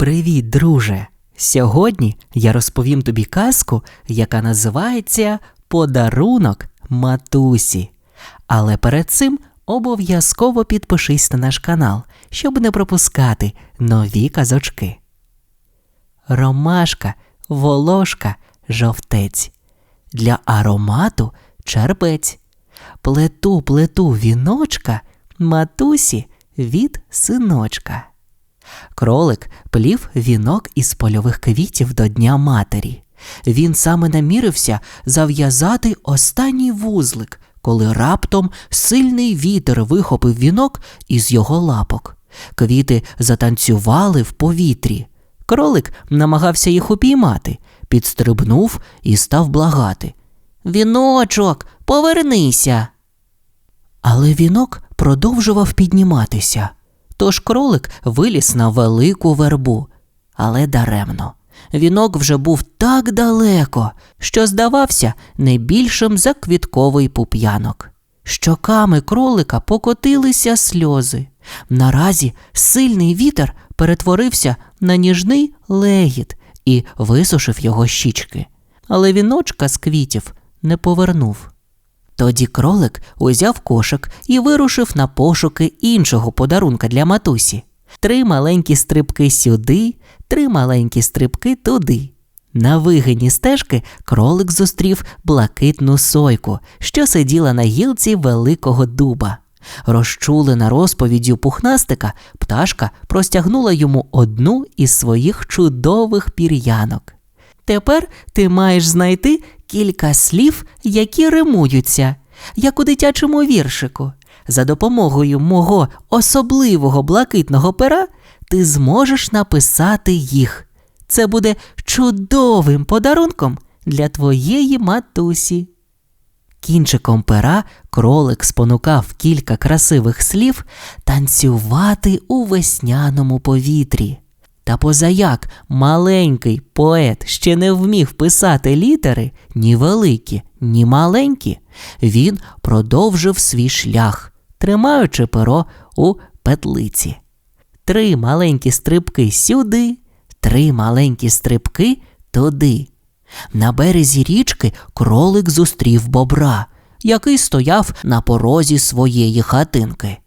Привіт, друже! Сьогодні я розповім тобі казку, яка називається Подарунок матусі. Але перед цим обов'язково підпишись на наш канал, щоб не пропускати нові казочки. Ромашка, волошка, жовтець. Для аромату черпець. Плету, плету віночка, матусі від синочка. Кролик плів вінок із польових квітів до Дня матері. Він саме намірився зав'язати останній вузлик, коли раптом сильний вітер вихопив вінок із його лапок. Квіти затанцювали в повітрі. Кролик намагався їх упіймати, підстрибнув і став благати. Віночок, повернися. Але вінок продовжував підніматися. Тож кролик виліз на велику вербу, але даремно. Вінок вже був так далеко, що здавався не більшим за квітковий пуп'янок. Щоками кролика покотилися сльози. Наразі сильний вітер перетворився на ніжний легіт і висушив його щічки. Але віночка з квітів не повернув. Тоді кролик узяв кошик і вирушив на пошуки іншого подарунка для матусі. Три маленькі стрибки сюди, три маленькі стрибки туди. На вигині стежки кролик зустрів блакитну сойку, що сиділа на гілці великого дуба. Розчулена розповіддю пухнастика, пташка простягнула йому одну із своїх чудових пір'янок. Тепер ти маєш знайти кілька слів, які римуються, як у дитячому віршику. За допомогою мого особливого блакитного пера ти зможеш написати їх. Це буде чудовим подарунком для твоєї матусі. Кінчиком пера кролик спонукав кілька красивих слів танцювати у весняному повітрі. Та позаяк маленький поет ще не вмів писати літери ні великі, ні маленькі, він продовжив свій шлях, тримаючи перо у петлиці. Три маленькі стрибки сюди, три маленькі стрибки туди. На березі річки кролик зустрів бобра, який стояв на порозі своєї хатинки.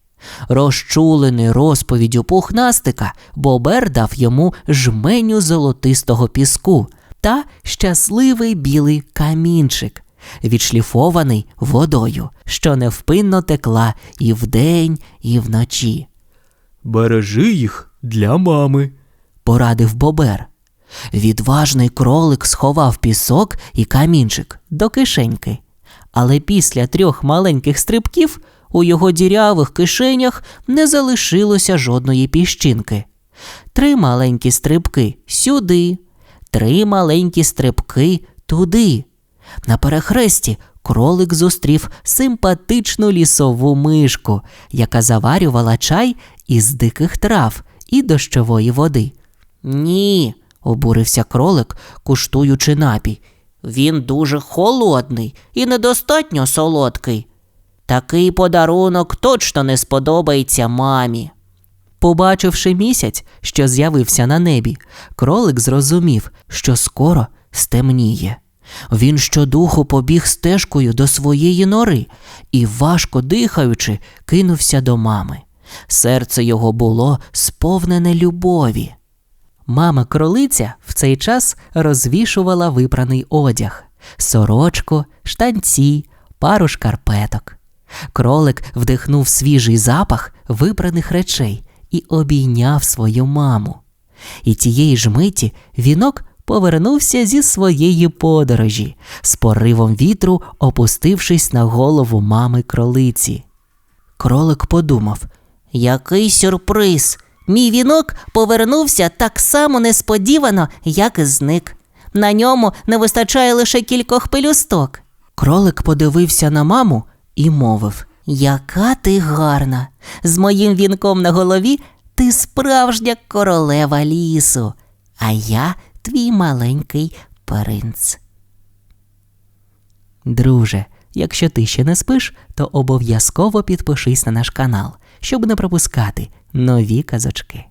Розчулений розповіддю пухнастика, бобер дав йому жменю золотистого піску та щасливий білий камінчик, відшліфований водою, що невпинно текла і вдень, і вночі. Бережи їх для мами. Порадив бобер. Відважний кролик сховав пісок і камінчик до кишеньки, але після трьох маленьких стрибків у його дірявих кишенях не залишилося жодної піщинки. Три маленькі стрибки сюди, три маленькі стрибки туди. На перехресті кролик зустрів симпатичну лісову мишку, яка заварювала чай із диких трав і дощової води. Ні, обурився кролик, куштуючи напій. Він дуже холодний і недостатньо солодкий. Такий подарунок точно не сподобається мамі. Побачивши місяць, що з'явився на небі, кролик зрозумів, що скоро стемніє. Він щодуху побіг стежкою до своєї нори і, важко дихаючи, кинувся до мами. Серце його було сповнене любові. Мама кролиця в цей час розвішувала випраний одяг, сорочку, штанці, пару шкарпеток. Кролик вдихнув свіжий запах випраних речей і обійняв свою маму. І тієї ж миті вінок повернувся зі своєї подорожі, з поривом вітру опустившись на голову мами кролиці. Кролик подумав який сюрприз! Мій вінок повернувся так само несподівано, як і зник. На ньому не вистачає лише кількох пелюсток. Кролик подивився на маму і мовив Яка ти гарна! З моїм вінком на голові ти справжня королева лісу, а я твій маленький принц. Друже, якщо ти ще не спиш, то обов'язково підпишись на наш канал, щоб не пропускати нові казочки.